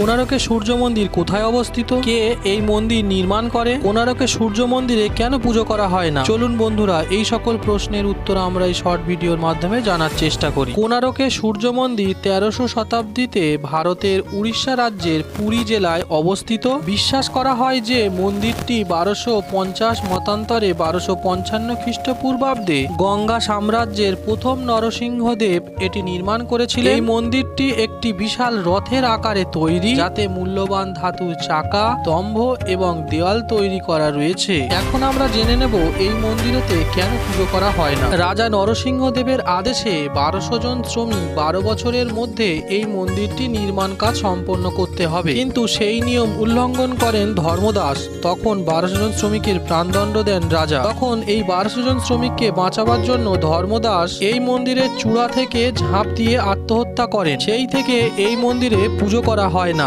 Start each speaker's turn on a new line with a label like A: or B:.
A: কোনারকে সূর্য মন্দির কোথায় অবস্থিত? কে এই মন্দির নির্মাণ করে? কোনারকে সূর্য মন্দিরে কেন পুজো করা হয় না? চলুন বন্ধুরা, এই সকল প্রশ্নের উত্তর আমরা এই শর্ট ভিডিওর মাধ্যমে জানার চেষ্টা করি। কোনারকে সূর্য মন্দির তেরোশো শতাব্দীতে ভারতের উড়িষ্যা রাজ্যের পুরী জেলায় অবস্থিত। বিশ্বাস করা হয় যে মন্দিরটি বারোশো পঞ্চাশ মতান্তরে বারোশো পঞ্চান্ন খ্রিস্টপূর্বাব্দে গঙ্গা সাম্রাজ্যের প্রথম নরসিংহদেব এটি নির্মাণ করেছিলেন। এই মন্দিরটি একটি বিশাল রথের আকারে তৈরি যাতে মূল্যবান ধাতুর চাকা, স্তম্ভ এবং দেওয়াল তৈরি করা রয়েছে। এখন আমরা জেনে নেব এই মন্দিরেতে কেন পুজো করা হয় না। রাজা নরসিংহদেবের আদেশে বারোশো জন শ্রমিক বারো বছরের মধ্যে এই মন্দিরটি নির্মাণ কাজ সম্পন্ন করতে হবে। কিন্তু সেই নিয়ম উল্লঙ্ঘন করেন ধর্মদাস। তখন বারোশো জন শ্রমিকের প্রাণদণ্ড দেন রাজা। তখন এই বারোশো জন শ্রমিককে বাঁচাবার জন্য ধর্মদাস এই মন্দিরের চূড়া থেকে ঝাঁপ দিয়ে আত্মহত্যা করেন। সেই থেকে এই মন্দিরে পুজো করা হয়